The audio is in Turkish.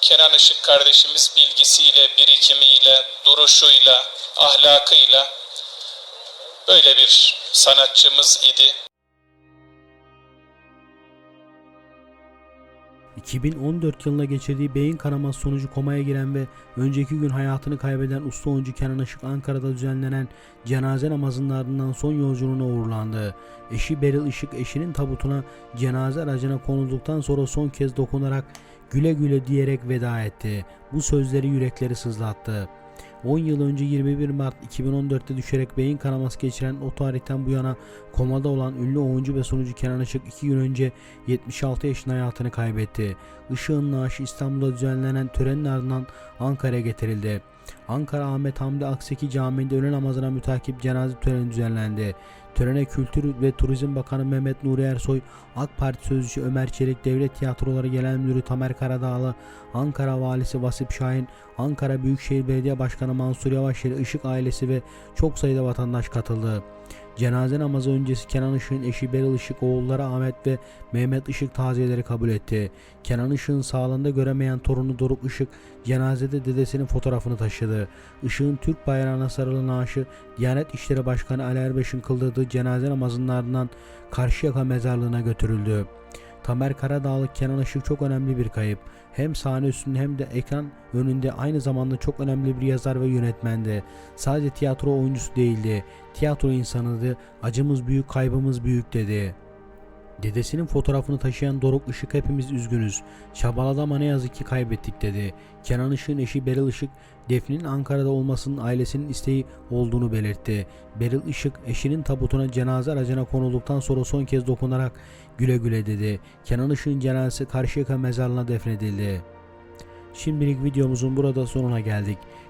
Kenan Işık kardeşimiz bilgisiyle, birikimiyle, duruşuyla, ahlakıyla böyle bir sanatçımız idi. 2014 yılında geçirdiği beyin kanaması sonucu komaya giren ve önceki gün hayatını kaybeden usta oyuncu Kenan Işık Ankara'da düzenlenen cenaze namazının ardından son yolculuğuna uğurlandı. Eşi Beril Işık eşinin tabutuna cenaze aracına konulduktan sonra son kez dokunarak güle güle diyerek veda etti. Bu sözleri yürekleri sızlattı. 10 yıl önce 21 Mart 2014'te düşerek beyin kanaması geçiren o tarihten bu yana komada olan ünlü oyuncu ve sunucu Kenan Işık 2 gün önce 76 yaşında hayatını kaybetti. Işık'ın naaşı İstanbul'da düzenlenen törenin ardından Ankara'ya getirildi. Ankara Ahmet Hamdi Akseki Camii'nde öğle namazına mütakip cenaze töreni düzenlendi. Törene Kültür ve Turizm Bakanı Mehmet Nuri Ersoy, AK Parti Sözcüsü Ömer Çelik, Devlet Tiyatroları Genel Müdürü Tamer Karadağlı, Ankara Valisi Vasip Şahin, Ankara Büyükşehir Belediye Başkanı Mansur Yavaş ile Işık ailesi ve çok sayıda vatandaş katıldı. Cenaze namazı öncesi Kenan Işık'ın eşi Beril Işık, oğulları Ahmet ve Mehmet Işık taziyeleri kabul etti. Kenan Işık'ın sağlığında göremeyen torunu Doruk Işık cenazede dedesinin fotoğrafını taşıdı. Işık'ın Türk bayrağına sarılı naaşı Diyanet İşleri Başkanı Ali Erbeş'in kıldırdığı cenaze namazının ardından Karşıyaka mezarlığına götürüldü. Tamer Karadağlı Kenan Işık çok önemli bir kayıp. Hem sahne üstünde hem de ekran önünde aynı zamanda çok önemli bir yazar ve yönetmendi. Sadece tiyatro oyuncusu değildi. Tiyatro insanıydı. Acımız büyük, kaybımız büyük dedi. Dedesinin fotoğrafını taşıyan Doruk Işık hepimiz üzgünüz. Çabalada ama ne yazık ki kaybettik dedi. Kenan Işık'ın eşi Beril Işık, Defne'nin Ankara'da olmasının ailesinin isteği olduğunu belirtti. Beril Işık eşinin tabutuna cenaze aracına konulduktan sonra son kez dokunarak güle güle dedi. Kenan Işık'ın cenazesi Karşıyaka mezarlığına defnedildi. Şimdilik videomuzun burada sonuna geldik.